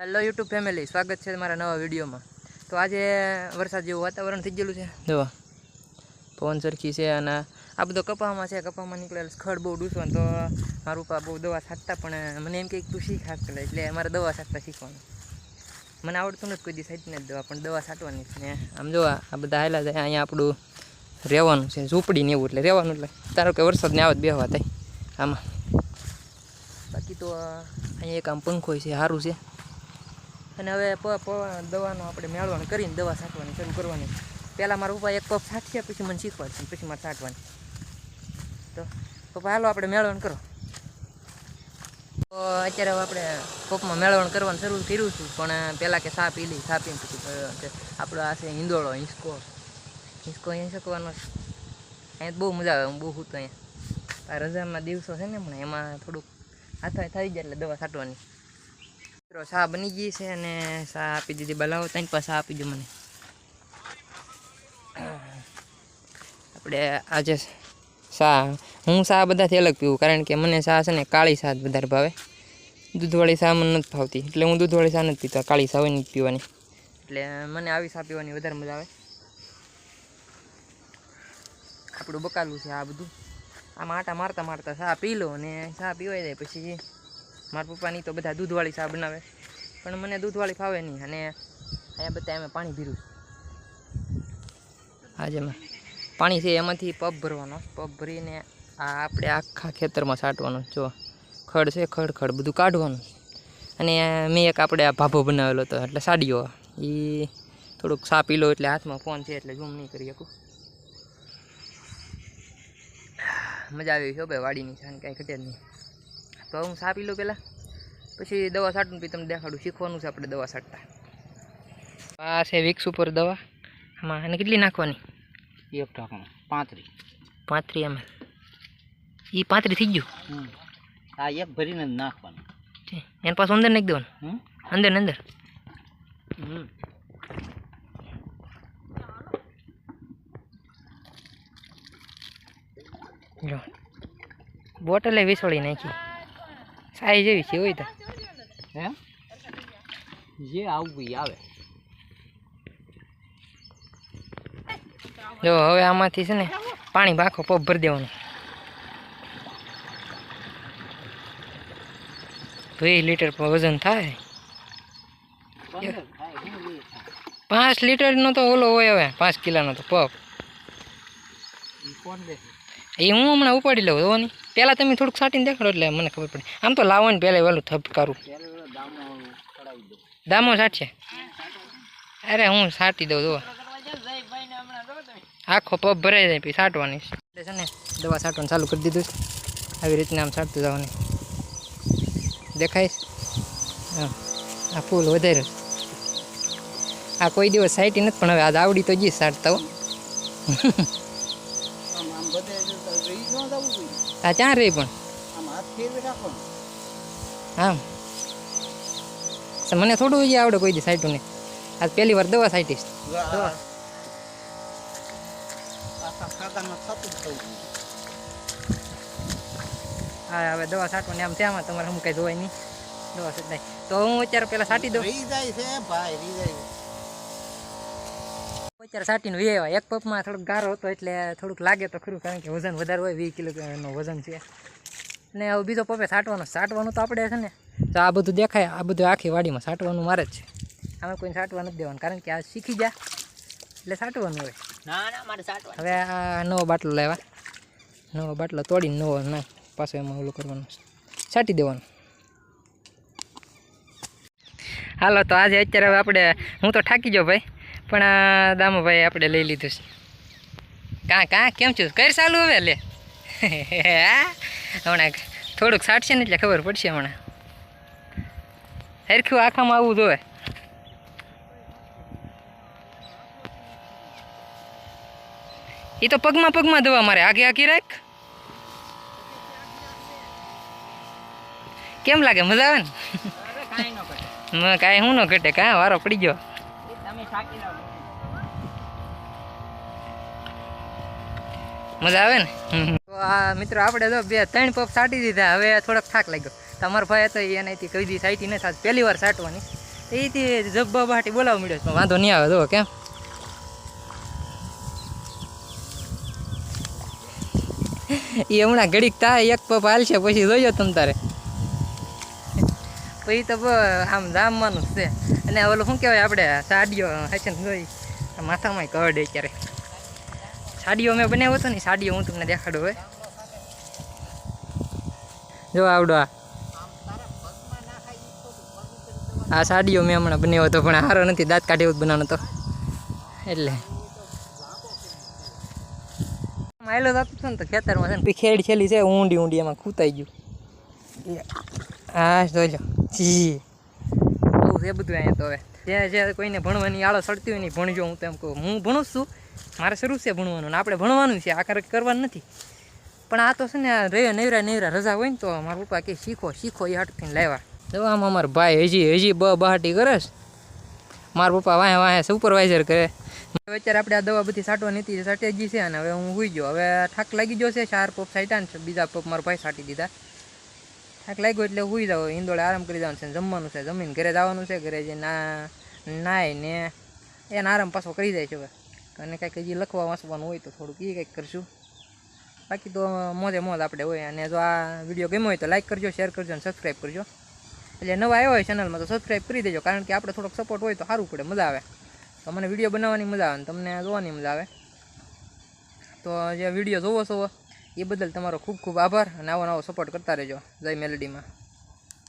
Hello YouTube family સ્વાગત છે મારા નવા વિડીયોમાં. તો આજે વરસાદ જેવું વાતાવરણ થઈ ગયેલું છે. જો, પવન સરખી છે અને આ બધો કપામાં છે. કપામાં નીકળેલ ખડ બહુ ડૂસવાનું તો મારું પા બહુ દવા છાંટતા, પણ મને એમ કે તું શીખ હાથ એટલે મારે દવા છાંટતા શીખવાનું. મને આવડતું નથી કોઈ દી સાઈટ નથી દવા, પણ દવા છાંટવાની છે આમ જો, આ બધા હાલા જાય. અહીંયા આપણું રહેવાનું છે ઝૂંપડી ને એવું એટલે રહેવાનું એટલે. તારો કે વરસાદ ને આવે તો બેહવા થાય. આમાં. બાકી તો અહીંયા એક આમ પંખો છે સારું છે. અને હવે દવાનો આપણે મેળવણ કરીને દવા છાંટવાની, શરૂ કરવાની. પહેલાં મારા પપ્પા એક પપ છાંટ્યા, પછી મને શીખવાડશે પછી મારે છાંટવાની. તો પપ્પા, હાલો આપણે મેળવણ કરો. તો અત્યારે હવે આપણે પપમાં મેળવણ કરવાનું શરૂ કર્યું છું, પણ પહેલાં કે સા પી લઈ સા પછી આપણો આ છે હિંદોળો, હિંસકો. હિંસકો અહીંયા શકવાનો છે. અહીંયા બહુ મજા આવે હું બહુ હું તો અહીંયા. આ રજાના દિવસો છે ને હમણાં, એમાં થોડુંક હાથ થઈ જાય એટલે દવા છાંટવાની. મિત્રો સા બની ગઈ છે અને સા આપી દીધી બલાવો ત્રણ પાસે આપી દો મને આપણે આજે સા હું સા બધાથી અલગ પીવું કારણ કે મને સા છે ને કાળી સા વધારે ભાવે દૂધવાળી સા મને નથી ભાવતી એટલે હું દૂધવાળી સા નથી પીતો કાળી સા હોય પીવાની એટલે મને આવી સા પીવાની વધારે મજા આવે આપણું બકાલું છે આ બધું આમાં આટા મારતા મારતા સા પી લો અને સા પીવાઈ જાય પછી મારા પપ્પાની તો બધા દૂધવાળી ચા બનાવે પણ મને દૂધવાળી ફાવે નહીં અને અહીંયા બધા અમે પાણી ભીરું આજે પાણી છે, એમાંથી પગ ભરવાનો. પગ ભરીને આ આપણે આખા ખેતરમાં છાંટવાનું. જો ખડ છે, ખડ ખડ બધું કાઢવાનું. અને મેં એક આપણે આ ભાભો બનાવેલો હતો, એટલે સાડીઓ. એ થોડુંક સા પી લો એટલે હાથમાં ફોન છે, એટલે ઝૂમ નહીં કરી શકું. મજા આવી છે ભાઈ, વાડીની છે કાંઈ ઘટે જ નહીં. તો હું સા પી લઉં પહેલાં પછી દવા છાંટું પછી તમને દેખાડું. શીખવાનું છે આપણે દવા છાંટતા. આ છે વિક્સ ઉપર દવા. આમાં અને કેટલી નાખવાની? એક ઢાંકણું. પાંત્રી. પાંત્રી એમ. એ પાંત્રી થઈ ગયું? આ એક ભરીને નાખવાનું. એને પાછું અંદર નાખી દેવાનું? અંદર ને અંદર? હમ. જો. બોટલે વિસળી નાખી. સાઈ જેવી છે હોય તો. હે? જે આવું આવે. જો હવે આમાંથી છે ને પાણી બાખો પગ ભરી દેવાનું. વીસ લીટર પર વજન થાય. પાંચ લીટરનો તો ઓલો હોય હવે પાંચ કિલોનો તો પગ. કોણ દેશે એ હું હમણાં ઉપાડી લઉં જોવાની પહેલાં તમે થોડુંક સાટીને દેખાડો એટલે મને ખબર પડે. આમ તો લાવવાનું પહેલાં વહેલું થપકારું કરું દામો સાટશે અરે હું સાટી દઉં, જોવા. આખો પગ ભરાઈ જાય, પછી સાટવાની. એટલે છે ને, દવા સાટવાનું ચાલુ કરી દીધું આવી રીતના આમ સાટતું જવાની. દેખાય? હા. આ ફૂલ વધારે. આ કોઈ દિવસ સાઈટી નથી, પણ હવે આજ આવડી તો જઈશ સાટતા હો આમ આમ બધે જો તો ઈ ન જવું જોઈએ આ ક્યાં રહી પણ? તો મને થોડું જ આવડે કોઈ દી સાઈટું ને આજ પહેલી વાર દવા સાઈટીશ આ-. હા હવે દવા સાટવાની આમ ત્યાં તમારે હું કઈ જોવાય નહીં. દવા સાટ તો હું અત્યારે પહેલાં સાટી દઉં. જાય છે ભાઈ જાય અત્યારે સાટીને વે આવ્યા એક પપમાં થોડોક ગારો હતો એટલે થોડુંક લાગે તો ખરું કારણ કે વજન વધારે હોય વીસ કિલો નું વજન છે. ને હવે બીજો પપે સાટવાનું. છાંટવાનું તો આપણે છે ને તો આ બધું દેખાય આ બધું આખી વાડીમાં છાંટવાનું મારે જ છે. આમાં કોઈને સાટવા નથી દેવાનું કારણ કે આ શીખી જા. એટલે સાટવાનું હોય. ના ના મારે હવે આ નવો બાટલો લેવા નવો બાટલો તોડીને નવો ના પાછો એમાં ઓલું કરવાનું. છાંટી દેવાનું. હાલો તો આજે અત્યારે હવે આપણે હું તો થાકી જાઉં ભાઈ. પણ આ દામુભાઈ આપણે લઈ લીધું છે. કાં કાં કેમ છું? કઈ ચાલુ હવે લે? હમણાં થોડુંક છાંટશે ને એટલે ખબર પડશે હમણાં. હરખ્યું આખામાં આવવું જોવે એ તો પગમાં પગમાં દવા મારે. આગે આગે રાખ. કેમ લાગે? મજા આવે ને? કાંઈ ન કાંઈ હું ન ઘટે. કાં વારો પડી ગયો. તમે થાકી રહો મજા આવે ને? તો આ મિત્રો, આપણે તો બે, ત્રણ પપ સાટી દીધા. હવે થોડોક થાક લાગ્યો. તમારો ભાઈ હતો, એ એનાથી કઈ દી સાઈટી નથી આજ પહેલી વાર સાટવાની. એથી જબ્બા બાટી બોલાવવા મળ્યો છે. વાંધો નહીં આવે, જો, કેમ? એ હમણાં ઘડીક થાય, એક પપ હાલશે, પછી જોયો તમ તારે. પછી તો આમ જામવાનું છે. અને ઓલું શું કહેવાય, આપણે સાડીઓ હશે ને, જોઈ. માથામાં કવડે ક્યારે સાડીઓ મેં બનાવ્યો હતો ને સાડીઓ હું તમને દેખાડું હવે. જો આવડો આ. સાડીઓ મેં હમણાં બનાવ્યો હતો, પણ સારો નથી, દાંત કાઢી એવું બનાવવાનો હતો. એટલે. માયલો થતો હતો ને, તો ખેતરમાં ખેડ છેલી છે, ઊંડી ઊંડી એમાં ખૂતાઈ ગયું. હા જોજો જી. બહુ છે બધું અહીંયા તો હવે. જે જે કોઈને ભણવાની આળો સડતી હોય ને ભણજો, હું તો એમ કહું. હું ભણું છું મારે શરૂ છે ભણવાનું ને આપણે ભણવાનું છે, આ કાર્ય કરવાનું નથી. પણ આ તો છે ને રે નવરા નવરા રજા હોય ને તો મારા પપ્પા કે શીખો શીખો, એ હાટથી લાવ્યા. તો આમ અમારા ભાઈ હજી હજી બ બહાટી કરે મારા પપ્પા વાંહે વાંહે સુપરવાઇઝર કરે. હવે અત્યારે આપણે આ દવા બધી સાટવાની હતી સાટેજી છે અને હવે હું હોઈ ગયો. હવે થાક લાગી ગયો છે, ચાર પપ સાટ્યા ને બીજા પપ મારા ભાઈ સાટી દીધા. થાક લાગ્યો એટલે હોઈ જાવ ઈંદોળે આરામ કરી જવાનું છે જમવાનું છે. જમીન ઘરે જવાનું છે, ઘરે જે ના, નાય ને, એને આરામ પાછો કરી જાય છે હવે. અને કાંઈક હજી લખવા વાંચવાનું હોય તો થોડુંક એ કંઈક કરશું. બાકી તો મોજે મોજ આપણે હોય. અને જો આ વીડિયો ગમ્યો હોય તો લાઈક કરજો શેર કરજો અને સબસ્ક્રાઈબ કરજો. એટલે નવા આવ્યા હોય ચેનલમાં તો સબસ્ક્રાઈબ કરી દેજો. કારણ કે આપણે થોડોક સપોર્ટ હોય તો સારું પડે, મજા આવે. તો મને વીડિયો બનાવવાની મજા આવે તમને જોવાની મજા આવે. તો જે વીડિયો જોવો છો એ બદલ તમારો ખૂબ ખૂબ આભાર અને આવો નવો સપોર્ટ કરતા રહેજો. જય મેલેડીમાં.